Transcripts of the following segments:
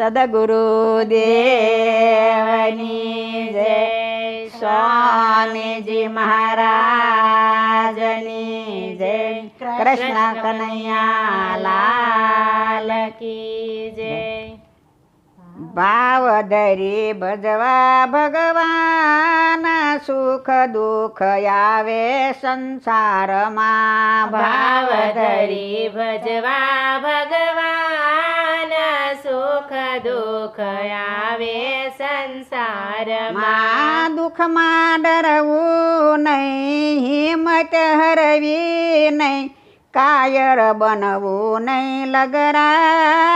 સદગુરુ દેવની જય સ્વામીજી મહારાજની જય કૃષ્ણ કનૈયા લાલ કી જય ભાવ ધરી ભજવા ભગવાન સુખ દુઃખ આવે સંસારમાં. ભાવ ધરી ભજવા ભગવાન સુખ દુઃખ આવે સંસારમાં. દુઃખમાં ડરવું નહીં હિંમત હરવી નહીં કાયર બનવું નહીં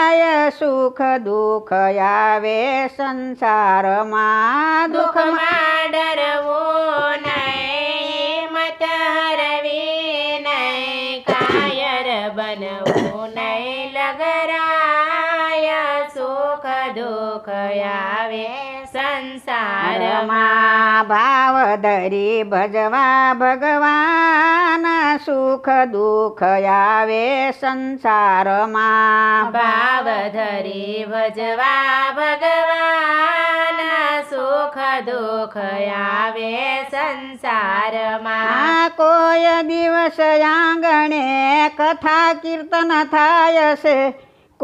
લગરાય સુખ દુઃખ આવે સંસારમાં. દુઃખમાં ડરવું નહીં, મત હરવી નહીં, કાયર બનવું નહીં, લગરાય સુખ દુઃખ આવે સંસારમાં. ભાવ ધરી ભજવા ભગવાન સુખ દુઃખ આવે સંસારમાં. ભાવ ધરી ભજવા ભગવાન સુખ દુઃખ આવે સંસારમાં. કોઈ દિવસ આંગણે કથા કીર્તન થાય છે.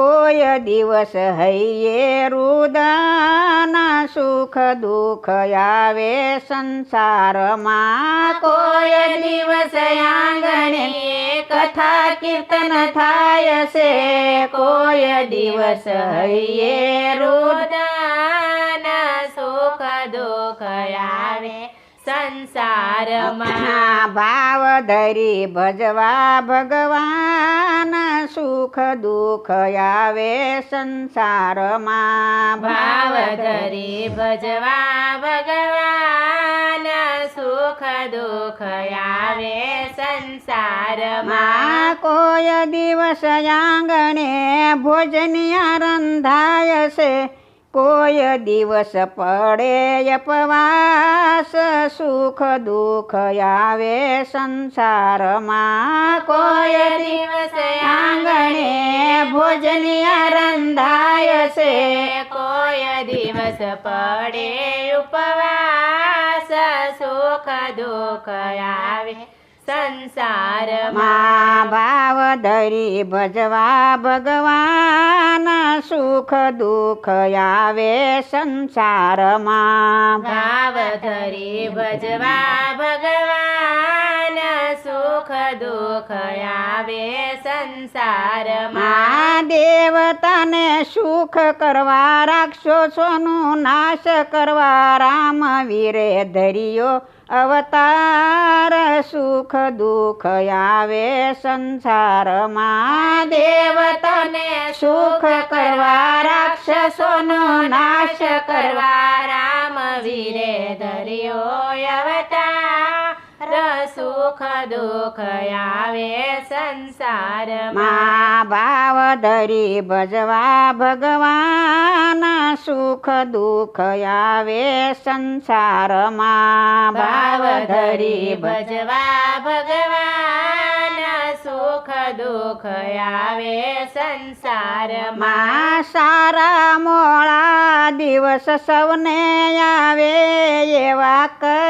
કોઈ દિવસ હૈયે રુદાના સુખ દુઃખ આવે સંસારમાં. કોઈ દિવસ આંગણે કથા કીર્તન થાય છે. કોઈ દિવસ હૈયે રુદાના સુખ દુઃખ આવે સંસારમાં. ભાવ ધરી ભજવા ભગવાન સુખ દુઃખ આવે સંસારમાં. ભાવ ધરી ભજવા ભગવાન સુખ દુઃખ આવે સંસારમાં. કોઈ દિવસ આંગણે ભોજનિયા રંધાય છે. કોઈ દિવસ પડે અપવાસ, સુખ દુઃખ આવે સંસારમાં. કોઈ દિવસ આંગણે ભોજનિયા રંધાય છે. કોઈ દિવસ પડે ઉપવાસ, સુખ દુઃખ આવે સંસારમાં. ભાવ ધરી ભજવા ભગવાન સુખ દુઃખ આવે સંસારમાં. ભાવ ધરી ભજવા ભગવાન સુખ દુઃખ આવે સંસારમાં માં. દેવતાને સુખ કરવા રાક્ષસોનું નાશ કરવા રામ વીરે ધર્યો અવતાર. સુખ દુઃખ આવે સંસારમાં દેવતાને સુખ કરવા રાક્ષસોનો નાશ કરવા રામ વીરે ધર્યો અવતાર. સુખ દુઃખ આવે સંસારમાં. ભાવ ધરી ભજવા ભગવાન સુખ દુઃખ આવે સંસારમાં. ભાવ ધરી ભજવા ભગવાન સુખ દુઃખ આવે સંસારમાં સારા મોળા દિવસ સૌને આવે.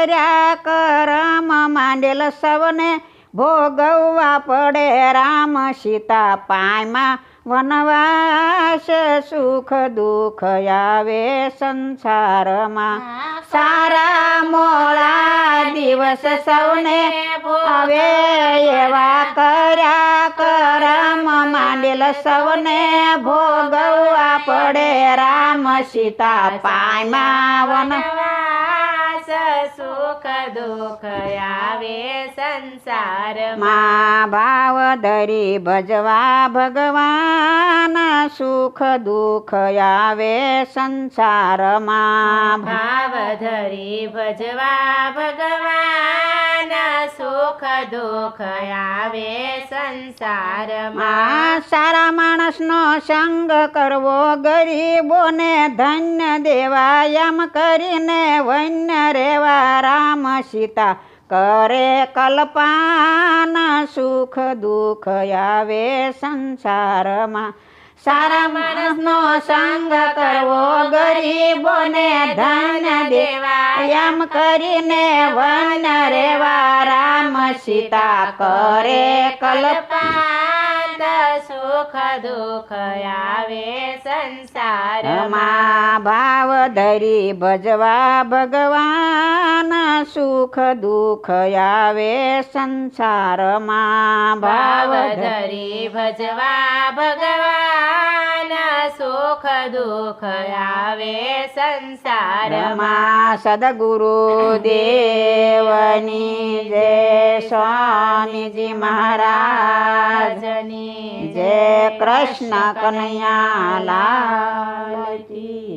કર્યા કરમ માંડેલ સૌને ભોગવવા પડે રામ સીતા પાયમાં વનવાસ સુખ દુઃખ આવે સંસારમાં સારા મોળા દિવસ સૌને હવે એવા કર્યા કરમ માંડેલ સૌને ભોગવવા પડે રામ સીતા પાયમાં વન વનવાસ સુખ દુઃખ આવે સંસારમાં માં ભાવ ધરી ભજવા ભગવાન સુખ દુઃખ આવે સંસારમાં ભાવ ધરી ભજવા ભગવાન સુખ દુઃખ આવે સંસારમાં. સારા માણસનો સંગ કરવો ગરીબોને ધન્ય દેવા, એમ કરીને વન્ય રેવા રામ સીતા કરે કલ્પાન સુખ દુઃખ આવે સંસારમાં. સારા માણસનો સંગ કરવો ગરીબોને ધન દેવા. એમ કરીને વન રેવા રામ સીતા કરે કલ્પા કલ્પાંત સુખ દુઃખ આવે સંસારમાં. માં ભાવ ધરી ભજવા ભગવાન સુખ દુઃખ આવે સંસારમાં. ભાવ ધરી ભજવા ભગવાન સુખ દુઃખ આવે સંસારમાં. સદગુરુ દેવની જય સ્વામીજી મહારાજની જય કૃષ્ણ કનૈયા લાલ કી.